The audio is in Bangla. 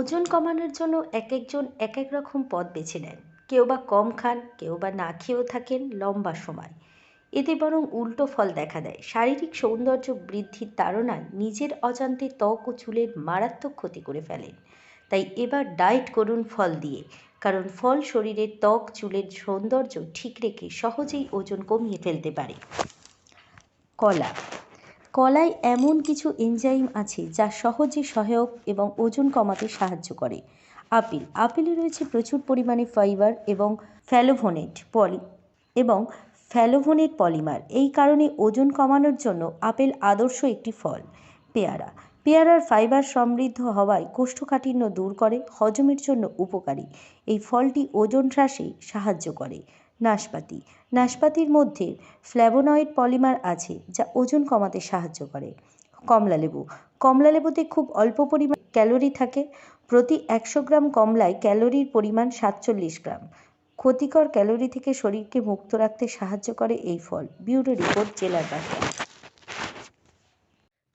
ওজন কমানোর জন্য এক একজন এক এক রকম পথ বেছে নেন। কেউ বা কম খান, কেউ বা না খেয়েও থাকেন লম্বা সময়। এতে বরং উল্টো ফল দেখা দেয়। শারীরিক সৌন্দর্য বৃদ্ধির তাড়নায় নিজের অজান্তে ত্বক ও চুলের মারাত্মক ক্ষতি করে ফেলেন। তাই এবার ডায়েট করুন ফল দিয়ে, কারণ ফল শরীরের ত্বক, চুলের সৌন্দর্য ঠিক রেখে সহজেই ওজন কমিয়ে ফেলতে পারে। কলা কলায় এমন কিছু এনজাইম আছে যা সহজে সহায়ক এবং ওজন কমাতে সাহায্য করে। আপেল, আপেলে রয়েছে প্রচুর পরিমাণে ফাইবার এবং ফ্যালোভোনেট পলি এবং ফ্যালোভোনেট পলিমার এই কারণে ওজন কমানোর জন্য আপেল আদর্শ একটি ফল। পেয়ারা পেয়ারার ফাইবার সমৃদ্ধ হওয়ায় কোষ্ঠকাঠিন্য দূর করে, হজমের জন্য উপকারী। এই ফলটি ওজন হ্রাসে সাহায্য করে। নাশপাতি। নাশপাতির মধ্যে ফ্ল্যাভোনয়েড পলিমার আছে, যা ওজন কমাতে সাহায্য করে। কমলালেবু কমলালেবুতে খুব অল্প পরিমাণ ক্যালোরি থাকে। প্রতি একশো গ্রাম কমলায় ক্যালোরির পরিমাণ সাতচল্লিশ গ্রাম। ক্ষতিকর ক্যালোরি থেকে শরীরকে মুক্ত রাখতে সাহায্য করে এই ফল। ব্যুরো রিপোর্ট, জেলার বার্তা